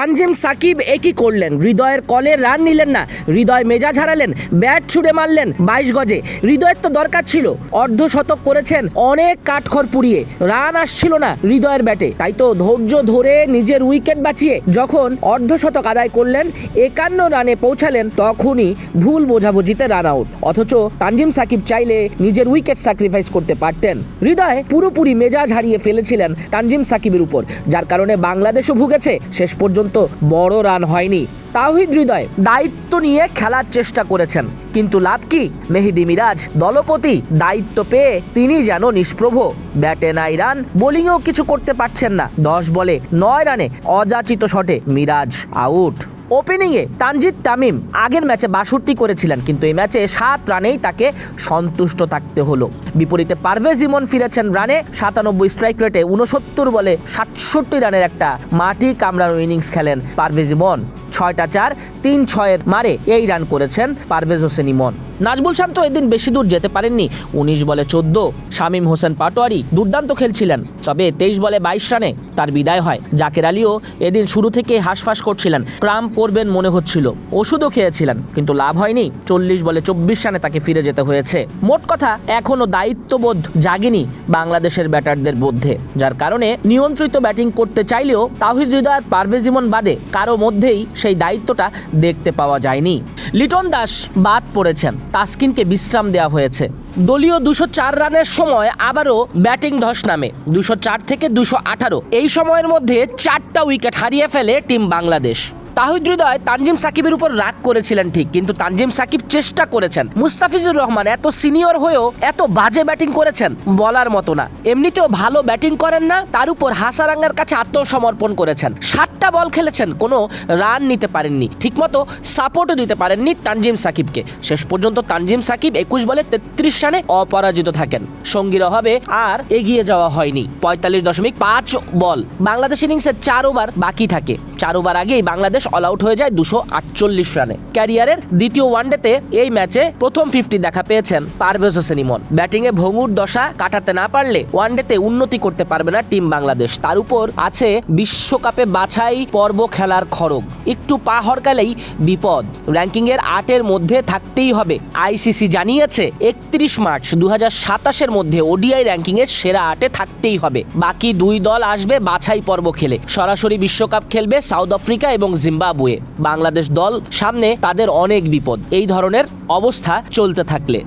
তানজিম সাকিব একই করলেন। হৃদয়ের কলে রান নিলেন না। হৃদয় মেজাজ হারালেন, ব্যাট ছুড়ে মারলেন বাইশ গজে। হৃদয়ের তো দরকার ছিল অর্ধ শতক করেছেন অনেক কাঠখড় পুড়িয়ে। রান আসছিল না হৃদয়ের ব্যাটে। তাই তো ধৈর্য ধরে নিজের উইকেট বাঁচিয়ে যখন অর্ধশতক আদায় করলেন, একান্ন রানে পৌঁছালেন, তখনই ভুল বোঝাবুঝিতে রান আউট। অথচ তানজিম সাকিব চাইলে নিজের উইকেট স্যাক্রিফাইস করতে পারতেন। হৃদয় পুরোপুরি মেজাজ হারিয়ে ফেলেছিলেন তানজিম সাকিবের উপর, যার কারণে বাংলাদেশও ভুগেছে। শেষ পর্যন্ত বড় রান হয়নি। তাওহিদ হৃদয় দায়িত্ব নিয়ে খেলার চেষ্টা করেছেন। কিন্তু লাভ কি? মেহেদি মিরাজ, দলপতি, দায়িত্ব পেয়ে তিনি যেন নিষ্প্রভ। ব্যাটে নাই রান বোলিংও কিছু করতে পারছেন না। দশ বলে নয় রানে অযাচিত শটে মিরাজ আউট। ওপেনিংয়ে তানজিদ তামিম আগের ম্যাচে বাষট্টি করেছিলেন, কিন্তু এই ম্যাচে সাত রানেই তাকে সন্তুষ্ট থাকতে হলো। বিপরীতে পারভেজ ইমন ফিরেছেন রানে, সাতানব্বই স্ট্রাইক রেটে উনসত্তর বলে সাতষট্টি রানের একটা মাটি কামড়ানো ইনিংস খেলেন পারভেজ ইমন। ছয়টা চার, তিন ছয়ের মারে এই রান করেছেন পারভেজ হোসেন ইমন। নাজবুল শান্ত এদিন বেশি দূর যেতে পারেননি। উনিশ বলে চোদ্দ, শামীম হোসেন পাটোয়ারি দুর্দান্ত খেলছিলেন। তবে তেইশ বলে বাইশ রানে তার বিদায় হয়। জাকের আলীও এদিন শুরু থেকে হাঁসফাঁস করছিলেন। ক্রাম করবেন মনে হচ্ছিল। ওষুধও খেয়েছিলেন, কিন্তু লাভ হয়নি। চল্লিশ বলে চব্বিশ রানে তাকে ফিরে যেতে হয়েছে। মোট কথা, এখনও দায়িত্ববোধ জাগেনি বাংলাদেশের ব্যাটারদের মধ্যে। যার কারণে নিয়ন্ত্রিত ব্যাটিং করতে চাইলেও তাহিদ হৃদয় আর পারভেজ ইমন বাদে কারও মধ্যেই সেই দায়িত্বটা দেখতে পাওয়া যায়নি। লিটন দাস বাদ পড়েছেন। তাসকিনকে বিশ্রাম দেওয়া হয়েছে। দলীয় দুশো চার রানের সময় আবারও ব্যাটিং ধস নামে। দুশো চার থেকে দুশো আঠারো। এই সময়ের মধ্যে চারটা উইকেট হারিয়ে ফেলে টিম বাংলাদেশ। তাহিদ তানজিম সাকিবের উপর রাগ করেছিলেন, ঠিক, কিন্তু তানজিম সাকিব চেষ্টা করেছেন। মুস্তাফিজুর রহমান এত সিনিয়র হয়েও এত বাজে ব্যাটিং করেছেন, বলার মতো না। এমনিতেও ভালো ব্যাটিং করেন না, তার উপর হাসারাঙ্গার কাছে আত্মসমর্পণ করেছেন। সাতটা বল খেলেছেন, কোনো রান নিতে পারেননি, ঠিকমতো সাপোর্টও দিতে পারেননি তানজিম সাকিবকে। শেষ পর্যন্ত তানজিম সাকিব একুশ বলে তেত্রিশ রানে অপরাজিত থাকেন। সঙ্গীর অভাবে আর এগিয়ে যাওয়া হয়নি। পঁয়তাল্লিশ দশমিক পাঁচ বল। বাংলাদেশ ইনিংসের চার ওভার বাকি থাকে। চার ওভার আগেই বাংলাদেশ অল আউট হয়ে যায় দুশো আটচল্লিশ রানে। ক্যারিয়ারের দ্বিতীয় ওয়ানডেতে এই ম্যাচে প্রথম ফিফটি দেখা পেয়েছেন পারভেজ হোসেন ইমন ব্যাটিংয়ে ভঙ্গুর দশা কাটাতে না পারলে ওয়ানডেতে উন্নতি করতে পারবে না টিম বাংলাদেশ। তার উপর আছে বিশ্বকাপে বাছাই পর্ব খেলার খড়গ। একটু পা হরকালেই বিপদ। র্যাঙ্কিংয়ের আটের মধ্যে থাকতেই হবে। আইসিসি জানিয়েছে, একত্রিশ মার্চ দু হাজার সাতাশের মধ্যে ওডিআই র্যাঙ্কিংয়ের সেরা আটে থাকতেই হবে। বাকি দুই দল আসবে বাছাই পর্ব খেলে। সরাসরি বিশ্বকাপ খেলবে সাউথ আফ্রিকা এবং জিম্বাবুয়ে বাংলাদেশ দল সামনে তাদের অনেক বিপদ। এই ধরনের অবস্থা চলতে থাকলে।